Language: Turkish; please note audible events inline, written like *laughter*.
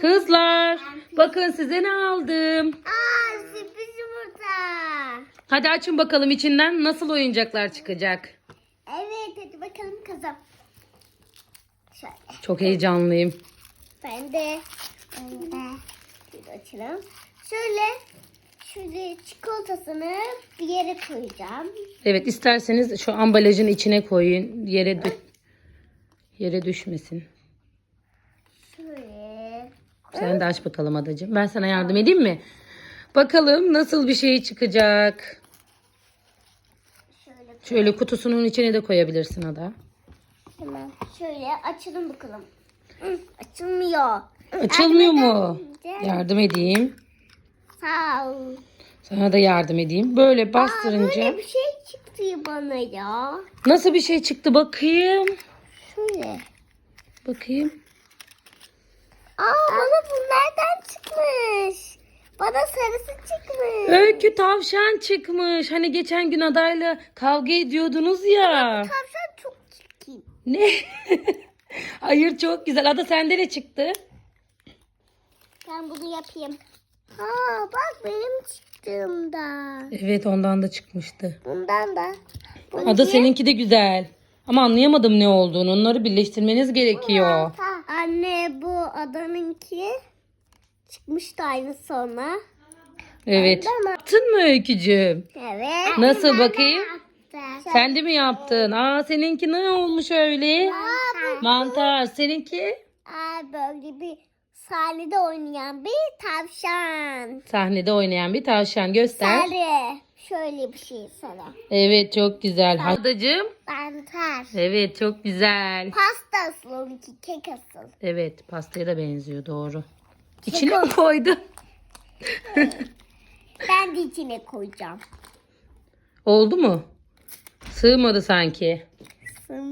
Kızlar bakın size ne aldım. Aa sürpriz yumurta. Hadi açın bakalım içinden nasıl oyuncaklar çıkacak. Evet hadi bakalım kızım. Şöyle. Çok heyecanlıyım. Ben de. Ben de. Şöyle açalım. Şöyle. Şöyle çikolatasını bir yere koyacağım. Evet isterseniz şu ambalajın içine koyun. Yere dü- yere düşmesin. Sen de aç bakalım adacığım. Ben sana yardım edeyim mi? Bakalım nasıl bir şey çıkacak. Şöyle. Şöyle kutusunun içine de koyabilirsin ada. Hemen şöyle açalım bakalım. Açılmıyor. Açılmıyor mu? Yardım edeyim. Sağ ol. Sana da yardım edeyim. Böyle Aa, bastırınca. böyle bir şey çıktı bana ya. Nasıl bir şey çıktı bakayım. Şöyle. Bakayım. Aa bana bunlardan çıkmış. Bana sarısı çıkmış. Öykü tavşan çıkmış. Hani geçen gün adayla kavga ediyordunuz ya. Tavşan çok çirkin. Ne? *laughs* Hayır çok güzel. Ada sende ne çıktı? Ben bunu yapayım. Aa bak benim çıktığımda. Evet ondan da çıkmıştı. Bundan da. Ada seninki de güzel. Ama anlayamadım ne olduğunu. Onları birleştirmeniz gerekiyor. Anne bu adanınki çıkmıştı aynı sonra. Evet. Yaptın mı Öykücüğüm? Evet. Nasıl bakayım? Sen... De mi yaptın? Aa seninki ne olmuş öyle? Mantar. Seninki? Aa, böyle bir sahnede oynayan bir tavşan. Sahnede oynayan bir tavşan. Göster. Sarı. Şöyle bir şey sarı. Evet çok güzel. Adacığım. Mantar. Evet çok güzel. Pasta asıl onunki kek asıl. Evet pastaya da benziyor doğru. İçine mi koydun? *laughs* Ben de içine koyacağım. Oldu mu? Sığmadı sanki. Sığmadı.